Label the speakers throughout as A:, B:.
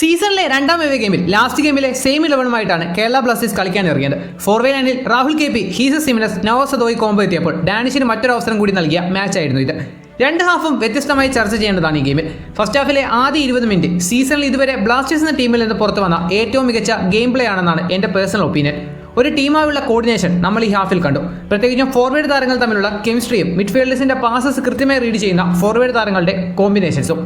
A: സീസണിലെ രണ്ടാം എവേ ഗെയിമിൽ ലാസ്റ്റ് ഗെയിമിലെ സെയിം ഇലവനുമായിട്ടാണ് കേരള ബ്ലാസ്റ്റേഴ്സ് കളിക്കാൻ ഇറങ്ങിയത്. ഫോർവേ ലൈനിൽ Rahul K P Jesus Jimenez നവോസദോയി combo എത്തിയപ്പോൾ ഡാനിഷിന് മറ്റൊരു അവസരം കൂടി നൽകിയ മാച്ചായിരുന്നു ഇത്. രണ്ട് ഹാഫും വ്യത്യസ്തമായി ചർച്ച ചെയ്യേണ്ടതാണ് ഈ ഗെയിമിൽ. ഫസ്റ്റ് ഹാഫിലെ ആദ്യ ഇരുപത് മിനിറ്റ് സീസണിൽ ഇതുവരെ ബ്ലാസ്റ്റേഴ്സ് എന്ന ടീമിൽ നിന്ന് പുറത്തു വന്ന ഏറ്റവും മികച്ച ഗെയിം പ്ലേ ആണെന്നാണ് എന്റെ പേഴ്സണൽ ഒപ്പീനിയൻ ഒരു ടീമായുള്ള കോർഡിനേഷൻ നമ്മൾ ഈ ഹാഫിൽ കണ്ടു. പ്രത്യേകിച്ചും ഫോർവേഡ് താരങ്ങൾ തമ്മിലുള്ള കെമിസ്ട്രിയും മിഡ്ഫീൽഡേഴ്സിന്റെ പാസസ് കൃത്യമായി റീഡ് ചെയ്യുന്ന ഫോർവേഡ് താരങ്ങളുടെ കോമ്പിനേഷൻസും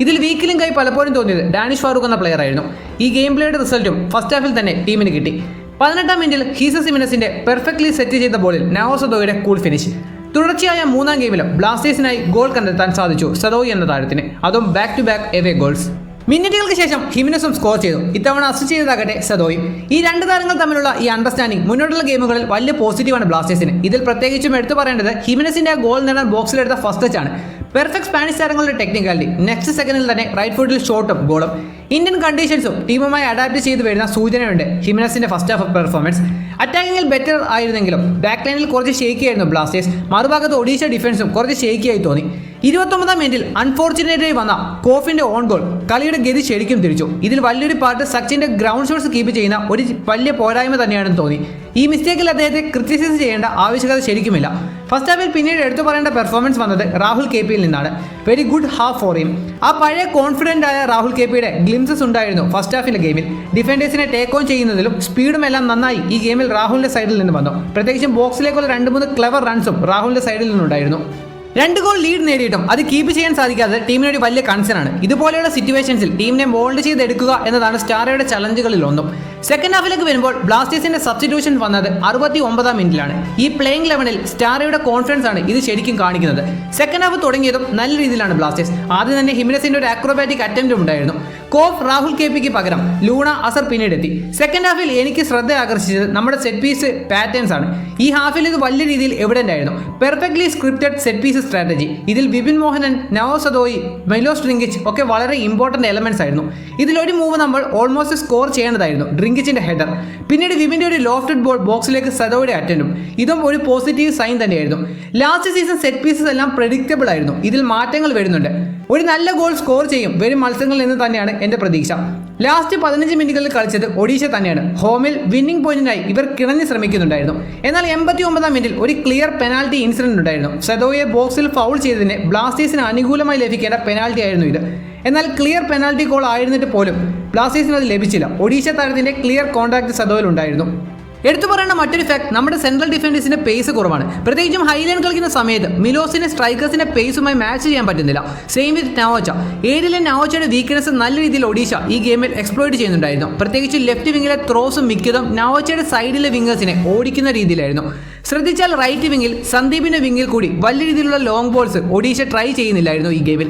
A: ഇതിൽ വീക്കിലും കൈ പലപ്പോഴും തോന്നിയത് ഡാനിഷ് ഫാറൂഖ് എന്ന പ്ലെയർ ആയിരുന്നു. ഈ ഗെയിം പ്ലേയുടെ റിസൾട്ടും ഫസ്റ്റ് ഹാഫിൽ തന്നെ ടീമിന് കിട്ടി. പതിനെട്ടാം മിനിറ്റിൽ ഹീസ സിമിനസിന്റെ പെർഫെക്റ്റ്ലി സെറ്റ് ചെയ്ത ബോളിൽ നവോസദോയുടെ കൂൾ ഫിനിഷ് തുടർച്ചയായ മൂന്നാം ഗെയിമിലും ബ്ലാസ്റ്റേഴ്സിനായി ഗോൾ കണ്ടെത്താൻ സാധിച്ചു സദോയി എന്ന താരത്തിന്. അതും back to back away goals മിനിറ്റുകൾക്ക് ശേഷം ഹിമിനസും സ്കോർ ചെയ്തു. ഇത്തവണ അസിസ്റ്റ് ചെയ്തതാകട്ടെ സദോയും. ഈ രണ്ട് താരങ്ങൾ തമ്മിലുള്ള ഈ അണ്ടർസ്റ്റാൻഡിംഗ് മുന്നോട്ടുള്ള ഗെയിമുകളിൽ വലിയ പോസിറ്റീവാണ് ബ്ലാസ്റ്റേഴ്സിന്. ഇതിൽ പ്രത്യേകിച്ചും എടുത്തു പറയേണ്ടത് ഹിമിനസിന്റെ ഗോൾ നേടാൻ ബോക്സിലെടുത്ത ഫസ്റ്റ് ടച്ചാണ് പെർഫെക്റ്റ് സ്പാനിഷ് താരങ്ങളുടെ ടെക്നിക്കാലിറ്റി നെക്സ്റ്റ് സെക്കൻഡിൽ തന്നെ റൈറ്റ് ഫുട്ടിൽ ഷോട്ടും ഗോളും ഇന്ത്യൻ കണ്ടീഷൻസും ടീമുമായി അഡാപ്റ്റ് ചെയ്ത് വരുന്ന സൂചനയുണ്ട്. ഹിമനസിന്റെ ഫസ്റ്റ് ഹാഫ് പെർഫോമൻസ് അറ്റാക്കിങ്ങിൽ ബെറ്റർ ആയിരുന്നെങ്കിലും ബാക്ക് ലൈനിൽ കുറച്ച് ഷേക്കിയായിരുന്നു ബ്ലാസ്റ്റേഴ്സ് മറുഭാഗത്ത് ഒഡീഷ ഡിഫൻസും കുറച്ച് ഷേക്കിയായി തോന്നി. ഇരുപത്തൊമ്പതാം മിനിറ്റിൽ അൺഫോർച്ചുനേറ്റ്ലി വന്ന കോഫിന്റെ ഓൺ ഗോൾ കളിയുടെ ഗതി ശരിക്കും തിരിച്ചു. ഇതിൽ വലിയൊരു പാർട്ട് സച്ചിന്റെ ഗ്രൗണ്ട് ഷോട്ട്സ് കീപ്പ് ചെയ്യുന്ന ഒരു വലിയ പോരായ്മ തന്നെയാണെന്ന് തോന്നി. ഈ മിസ്റ്റേക്കിൽ അദ്ദേഹത്തെ ക്രിറ്റിസൈസ് ചെയ്യേണ്ട ആവശ്യകത ശരിക്കുമില്ല. ഫസ്റ്റ് ഹാഫിൽ പിന്നീട് എടുത്തു പറയേണ്ട പെർഫോമൻസ് വന്നത് രാഹുൽ കെ പിയിൽ നിന്നാണ്. Very good half for him ആ പഴയ കോൺഫിഡന്റ് ആയ രാഹുൽ കെ പിയുടെ ഗ്ലിംസസ് ഉണ്ടായിരുന്നു ഫസ്റ്റ് ഹാഫിലെ ഗെയിമിൽ ഡിഫൻഡേഴ്സിനെ ടേക്ക് ഓൺ ചെയ്യുന്നതിലും സ്പീഡും എല്ലാം നന്നായി ഈ ഗെയിമിൽ രാഹുലിന്റെ സൈഡിൽ നിന്ന് വന്നു. പ്രത്യേകിച്ചും ബോക്സിലേക്കുള്ള രണ്ട് മൂന്ന് ക്ലവർ റൺസും രാഹുലിന്റെ സൈഡിൽ നിന്നുണ്ടായിരുന്നു. രണ്ട് ഗോൾ ലീഡ് നേടിയിട്ടും അത് കീപ്പ് ചെയ്യാൻ സാധിക്കാതെ ടീമിന് ഒരു വലിയ കൺസേൺ ആണ്. ഇതുപോലെയുള്ള സിറ്റുവേഷൻസിൽ ടീമിനെ മോൾഡ് ചെയ്തെടുക്കുക എന്നതാണ് സ്റ്റാറയുടെ ചലഞ്ചുകളിൽ ഒന്നും. സെക്കൻഡ് ഹാഫിലേക്ക് വരുമ്പോൾ ബ്ലാസ്റ്റേഴ്സിന്റെ സബ്സ്റ്റിറ്റ്യൂഷൻ വന്നത് അറുപത്തി ഒമ്പതാം മിനിറ്റിലാണ്. ഈ പ്ലേയിങ് ലെവലിൽ സ്റ്റാറയുടെ കോൺഫിഡൻസ് ആണ് ഇത് ശരിക്കും കാണിക്കുന്നത്. സെക്കൻഡ് ഹാഫ് തുടങ്ങിയതും നല്ല രീതിയിലാണ് ബ്ലാസ്റ്റേഴ്സ്. ആദ്യം തന്നെ ഹിമിനസിന്റെ ഒരു ആക്രോബാറ്റിക് അറ്റംപ്റ്റ് ഉണ്ടായിരുന്നു. കോഫ് രാഹുൽ കെ പിക്ക് പകരം ലൂണ അസർ പിന്നീട് എത്തി സെക്കൻഡ് ഹാഫിൽ എനിക്ക് ശ്രദ്ധ ആകർഷിച്ചത് നമ്മുടെ സെറ്റ് പീസ് പാറ്റേൺസ് ആണ്. ഈ ഹാഫിൽ ഇത് വലിയ രീതിയിൽ എവിഡന്റ് ആയിരുന്നു. Perfectly scripted set piece strategy ഇതിൽ Bipin Mohanan Noah Sadaoui Milos Drincic ഒക്കെ വളരെ ഇമ്പോർട്ടന്റ് എലമെന്റ്സ് ആയിരുന്നു. ഇതിലൊരു മൂവ് നമ്മൾ ഓൾമോസ്റ്റ് സ്കോർ ചെയ്യേണ്ടതായിരുന്നു ഡ്രിങ്കിച്ചിന്റെ ഹെഡർ പിന്നീട് വിപിന്റെ ഒരു ലോഫ്റ്റഡ് ബോൾ ബോക്സിലേക്ക് സദോയുടെ അറ്റൻഡും ഇതും ഒരു പോസിറ്റീവ് സൈൻ തന്നെയായിരുന്നു. ലാസ്റ്റ് സീസൺ സെറ്റ് പീസസ് എല്ലാം പ്രഡിക്റ്റബിൾ ആയിരുന്നു. ഇതിൽ മാറ്റങ്ങൾ വരുന്നുണ്ട്. ഒരു നല്ല ഗോൾ സ്കോർ ചെയ്യും. വരും മത്സരങ്ങളിൽ നിന്ന് തന്നെയാണ് എന്റെ പ്രതീക്ഷ. ലാസ്റ്റ് പതിനഞ്ച് മിനിറ്റുകളിൽ കളിച്ചത് ഒഡീഷ തന്നെയാണ്. ഹോമിൽ വിന്നിംഗ് പോയിന്റിനായി ഇവർ കിണഞ്ഞ് ശ്രമിക്കുന്നുണ്ടായിരുന്നു. എന്നാൽ എൺപത്തി ഒമ്പതാം മിനിറ്റിൽ ഒരു ക്ലിയർ പെനാൽറ്റി ഇൻസിഡന്റ് ഉണ്ടായിരുന്നു. സെദോയെ ബോക്സിൽ ഫൗൾ ചെയ്തതിന് ബ്ലാസ്റ്റേഴ്സിന് അനുകൂലമായി ലഭിക്കേണ്ട പെനാൽറ്റി ആയിരുന്നു ഇത്. എന്നാൽ ക്ലിയർ പെനാൽറ്റി ഗോൾ ആയിരുന്നിട്ട് പോലും ബ്ലാസ്റ്റേഴ്സിന് അത് ലഭിച്ചില്ല. ഒഡീഷ താരത്തിന്റെ ക്ലിയർ കോൺടാക്ട് സദോയിൽ ഉണ്ടായിരുന്നു. എടുത്തു പറയേണ്ട മറ്റൊരു ഫാക്ട് നമ്മുടെ സെൻട്രൽ ഡിഫൻഡേഴ്സിന്റെ പേസ് കുറവാണ്. പ്രത്യേകിച്ചും ഹൈലൈൻ കളിക്കുന്ന സമയത്ത് മിലോസിനെ സ്ട്രൈക്കേഴ്സിന്റെ പേസുമായി മാച്ച് ചെയ്യാൻ പറ്റുന്നില്ല. സെയിം വിത്ത് നവോച്ച ഏരിയയിലെ നവോച്ചയുടെ വീക്ക്നെസ് നല്ല രീതിയിൽ ഒഡീഷ ഈ ഗെയിമിൽ എക്സ്പ്ലോയിറ്റ് ചെയ്യുന്നുണ്ടായിരുന്നു. പ്രത്യേകിച്ച് ലെഫ്റ്റ് വിങ്ങിലെ ത്രോസും മിക്കതും നവോച്ചയുടെ സൈഡിലെ വിങ്ങേഴ്സിനെ ഓടിക്കുന്ന രീതിയിലായിരുന്നു. ശ്രദ്ധിച്ചാൽ റൈറ്റ് വിങ്ങിൽ സന്ദീപിന്റെ വിങ്ങിൽ കൂടി വലിയ രീതിയിലുള്ള ലോങ് ബോൾസ് ഒഡീഷ ട്രൈ ചെയ്യുന്നില്ലായിരുന്നു ഈ ഗെയിമിൽ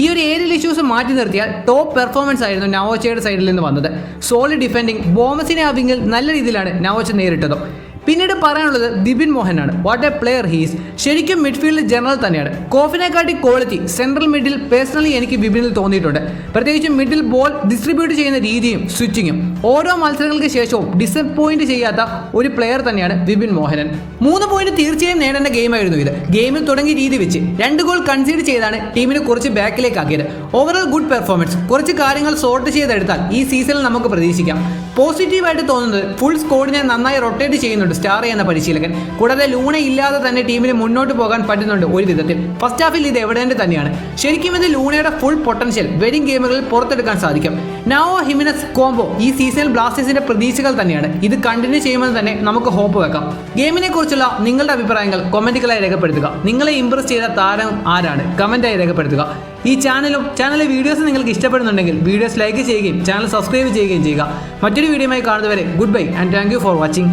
A: ഈ ഒരു ഏരിയൽ ഇഷ്യൂസ് മാറ്റി നിർത്തിയാൽ ടോപ്പ് പെർഫോമൻസ് ആയിരുന്നു നവോച്ചയുടെ സൈഡിൽ നിന്ന് വന്നത്. സോളിഡ് ഡിഫെൻഡിങ് ബോമസിനെ ആ നല്ല രീതിയിലാണ് നവോച്ച നേരിട്ടതും. പിന്നീട് പറയാനുള്ളത് ബിപിൻ മോഹനാണ്. വാട്ട് എ പ്ലെയർ ഹീസ് ശരിക്കും മിഡ്ഫീൽഡ് ജനറൽ തന്നെയാണ്. കോഫിനെക്കാട്ടി ക്വാളിറ്റി സെൻട്രൽ മിഡിൽ പേഴ്സണലി എനിക്ക് ബിബിനിൽ തോന്നിയിട്ടുണ്ട്. പ്രത്യേകിച്ച് മിഡിൽ ബോൾ ഡിസ്ട്രിബ്യൂട്ട് ചെയ്യുന്ന രീതിയും സ്വിച്ചിങ്ങും ഓരോ മത്സരങ്ങൾക്ക് ശേഷവും ഡിസപ്പോയിന്റ് ചെയ്യാത്ത ഒരു പ്ലെയർ തന്നെയാണ് ബിപിൻ മോഹനൻ. മൂന്ന് പോയിന്റ് തീർച്ചയായും നേടേണ്ട ഗെയിമായിരുന്നു ഇത്. ഗെയിമിൽ തുടങ്ങിയ രീതി വെച്ച് രണ്ട് ഗോൾ കൺസീഡ് ചെയ്താണ് ടീമിനെ കുറച്ച് ബാക്കിലേക്ക് ആക്കിയത്. ഓവറോൾ ഗുഡ് പെർഫോമൻസ് കുറച്ച് കാര്യങ്ങൾ സോർട്ട് ചെയ്തെടുത്താൽ ഈ സീസണിൽ നമുക്ക് പ്രതീക്ഷിക്കാം. പോസിറ്റീവായിട്ട് തോന്നുന്നത് ഫുൾ സ്കോഡിനെ നന്നായി റൊട്ടേറ്റ് ചെയ്യുന്നുണ്ട് സ്റ്റാർ എന്ന പരിശീലകൻ. കൂടാതെ ലൂണ ഇല്ലാതെ തന്നെ ടീമിന് മുന്നോട്ട് പോകാൻ പറ്റുന്നുണ്ട് ഒരു വിധത്തിൽ. ഫസ്റ്റ് ഹാഫിൽ ഇത് എവിഡന്റ് തന്നെയാണ്. ശരിക്കും ഇത് ലൂണയുടെ ഫുൾ പൊട്ടൻഷ്യൽ വെഡിങ് ഗെയിമുകളിൽ പുറത്തെടുക്കാൻ സാധിക്കും. നാവോ ഹിമിനസ് കോംബോ ഈ സീസണിൽ ബ്ലാസ്റ്റേഴ്സിന്റെ പ്രതീക്ഷകൾ തന്നെയാണ്. ഇത് കണ്ടിന്യൂ ചെയ്യുമെന്ന് തന്നെ നമുക്ക് ഹോപ്പ് വെക്കാം. ഗെയിമിനെ കുറിച്ചുള്ള നിങ്ങളുടെ അഭിപ്രായങ്ങൾ കൊമന്റുകളായി രേഖപ്പെടുത്തുക. നിങ്ങളെ ഇംപ്രസ് ചെയ്ത താരം ആരാണ്? കമന്റായി രേഖപ്പെടുത്തുക. ഈ ചാനലും ചാനലിലെ വീഡിയോസ് നിങ്ങൾക്ക് ഇഷ്ടപ്പെടുന്നുണ്ടെങ്കിൽ വീഡിയോസ് ലൈക്ക് ചെയ്യുകയും ചാനൽ സബ്സ്ക്രൈബ് ചെയ്യുകയും ചെയ്യുക. മറ്റൊരു വീഡിയോയുമായി കാണുന്നവരെ good bye and thank for watching